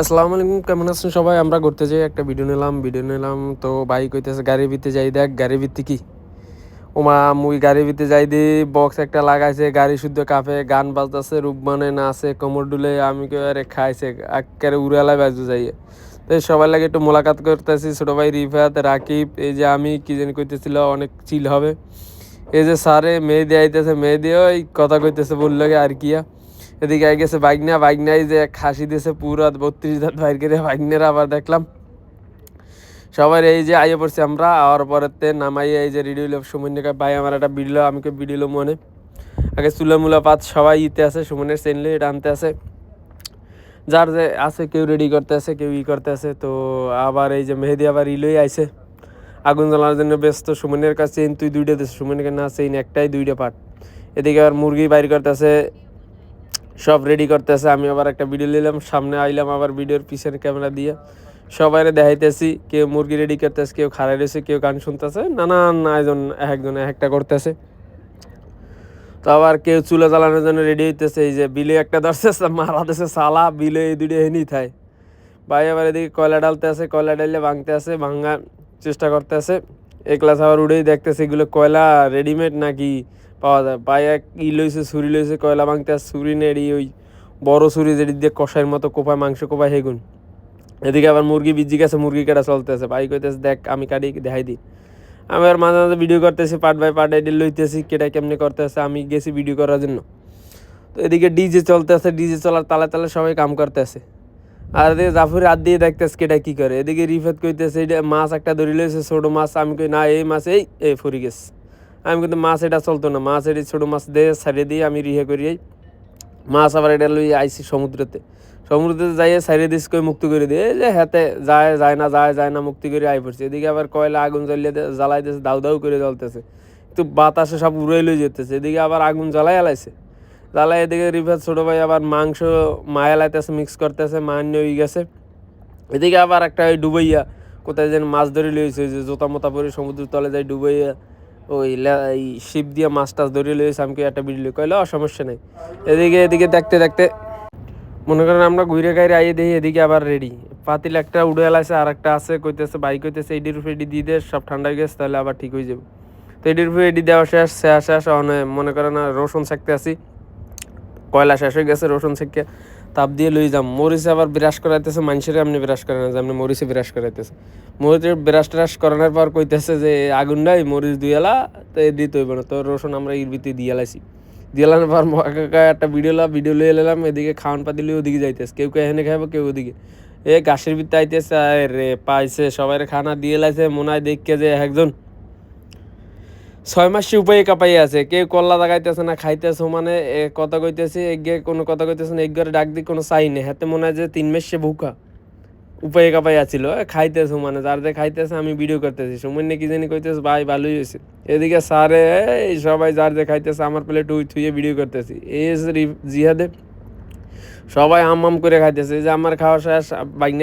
আসসালামু আলাইকুম, কেমন আছেন সবাই? আমরা ঘুরতে যাই একটা ভিডিও নিলাম ভিডিও নিলাম, তো বাইক হইতেছে গাড়ির ভিতরে যাই দেখ গাড়ির ভিত্তি কি? ওমা, মুই গাড়ির ভিতরে যাই দি বক্স একটা লাগাইছে, গাড়ি শুদ্ধ কাফে, গান বাজতেছে রূপবানে নাচে কোমর ডুলে আমি কে আরে খাইছে, একেবারে উড়ালাই বাজু যাই। তো সবাই লাগে একটু মোলাকাত করতেছি, ছোট ভাই রিফাত, রাকিব, এই যে আমি, কি জানি কইতেছিল, অনেক চিল হবে। এই যে সারে মেয়ে দিয়ে আইতেছে মেয়ে দিয়ে ওই কথা কইতেছে বলল আর কিয়া এদিকে আই গেছে বাইক না যে খাসি দিয়েছে পুরা বত্রিশ দাঁত বাইর করে বাইক নিয়ে আবার দেখলাম। সবার এই যে আইয়ে পড়ছি আমরা, আর পরেতে নামাই এই যে রেডি হইল সুমনিকা ভাই আমার একটা বিড়লো আমাকে বিড়িলো মনে। আগে চুলা মুলা পাত সবাই ইতে আছে, সুমনের চেনলে এটা আনতে আছে। যার যে আছে, কেউ রেডি করতে আছে, কেউ ই করতে আছে। তো আবার এই যে মেহেদি আবার ইলোই আইছে। আগুন জ্বালানোর জন্য ব্যস্ত, সুমনের কাছে তুই দুইটা দিস। সুমনের না চেন একটাই দুইটা পাট এদিকে আবার মুরগি বাইর করতেছে সব রেডি করতেছে, আমি আবার একটা ভিডিও নিলাম, সামনে আইলাম আবার ভিডিওর পিছনে ক্যামেরা দিয়ে। সবাই দেখাইতেছি, কেউ মুরগি রেডি করতেছে, কেউ খাড়াই রয়েছে, কেউ গান শুনতেছে, নানান আয়োজন এক একজন একটা করতেছে। তো আবার কেউ চুলা জ্বালানোর জন্য রেডি হইতেছে, এই যে বিলে একটা ধরতেছে, মারা দিছে সালা বিলে এই দুটো হেনি থাই ভাই আবার এদিকে কয়লা ডালতে আছে, কয়লা ডালে ভাঙতে আছে, ভাঙার চেষ্টা করতে আছে এই ক্লাস আবার উড়েই দেখতেছে, এগুলো কয়লা রেডিমেড নাকি পাওয়া যায়। পায়ে এক ই লইছে, ছুরি লইছে, কয়লা ভাঙতে আর ছুরি নেড়ি ওই বড় ছুরি যেটি দিয়ে কষাইয়ের মতো কোপায়, মাংস কোপায় হেগুন। এদিকে আবার মুরগি বিজি গেছে, মুরগি কাটা চলতেছে। ভাই কইতেছে, দেখ, আমি কাটি, দেখাই দিই আমি আর মাঝে মাঝে ভিডিও করতেছি পার্ট বাই পার্ট এডিট লইতেছি, কেটা কেমনি করতেছে, আমি গেছি ভিডিও করার জন্য। তো এদিকে ডিজে চলতেছে ডিজে চলার তালে তালে সবাই কাম করতেছে। আর এদিকে জাফর হাত দিয়ে দেখতেছে কেটা কী করে। এদিকে রিফাত কইতেছে, এইটা মাছ একটা ধরি লইছে, ছোটো মাছ। আমি কই, না, এই মাছ এই এই ফুরি গেছে। আমি কিন্তু মাছ এটা চলতো না। মাছ এটি ছোটো মাছ দিয়ে ছাড়িয়ে দিয়ে আমি রিহে করি মাছ আবার এটা লই আইসি সমুদ্রতে। সমুদ্রতে যাইয়ে সাইডে দিস করে মুক্তি করে দিয়ে যে হাতে যায় যায় না, যায় যায় না মুক্তি করে আই পড়ছে। এদিকে আবার কয়লা আগুন জ্বালিয়ে জ্বালাইতেছে দাউ দাউ করে জ্বলতেছে। একটু বাতাসে সব উড়াই লই যেতেছে। এদিকে আবার আগুন জ্বালাই আলাইছে। জ্বালাই এদিকে রিফাত ছোটো ভাই আবার মাংস মায়া লাইতেছে মিক্স করতেছে মান্য হয়ে গেছে। এদিকে আবার একটা ডুবাইয়া কোথায় যেন মাছ ধরে লইছে যে জোতা মোতা পরে সমুদ্রের তলে যায় ডুবাইয়া ওই এই শিপ দিয়ে মাছ টাছ ধরে লইছে আমি একটা ভিডিও কইলে "অ, সমস্যা নেই। এদিকে এদিকে দেখতে দেখতে মনে করেন আমরা ঘুরে গাইরে আইয়ে দেখি এদিকে আবার রেডি পাতিল একটা উড়ে এলাইছে আর একটা আছে কইতেছে বাইক কইতেছে এডির উপরে এডি দিয়ে দে সব ঠান্ডা হয়ে গেছে তাহলে আবার ঠিক হয়ে যাবে। তো এডির উপরে এডি দেওয়া শেষ শেষ শেষ মনে করেন রসুন সেকতে আসি। কয়লা শেষ হয়ে গেছে রসুন সেকে তাপ দিয়ে লই যাম। মরিচে আবার বিরাস করাইতেছে মানুষের এমনি বিরাস করে না যেমনি মরিচে বিরাস করাইতেছে। মরিচের বিরাস টিরাস করানোর পর কইতেছে যে আগুন নাই, মরিচ দুইয়ালা তো এ দিতে হইব না। তো রসুন আমরা ভিতরে দিয়ে লাইছি। দিয়ালানোর পর একটা ভিডিও লা, ভিডিও লিয়ে এলাম এদিকে খাওয়ান পা দিলে ওদিকে যাইতেছে। কেউ কেউ এখানে খাইবো, কেউ ওদিকে। এ গাছের ভিতরে আইতেছে রে, পাইছে সবাই খানা দিয়ে লাইছে মনে হয় দেখকে যে একজন ছয় মাসে উপায়ে কাপাই আছে। কেউ কল্লা দাগাইতেছে না, খাইতেছে মানে কথা কইতেছে এগে কোনো কথা কইতেছে না একঘরে ডাক দি কোনো চাই নেই। হাতে মনে হয় যে তিন মাসে ভুকা। উপায়ে কাপাই আছিল খাইতেছে মানে যার যে খাইতেছে আমি ভিডিও করতেছি। সুমন কি জানি কইতেছে, ভাই, ভালোই হয়েছে। এদিকে সারে এই সবাই যার যে খাইতেছে আমার প্লেট উই থুয়ে ভিডিও করতেছি। এই জিহাদে সবাই আম আম করে খাইতেছে। যে আমার খাওয়া শেষ বাইক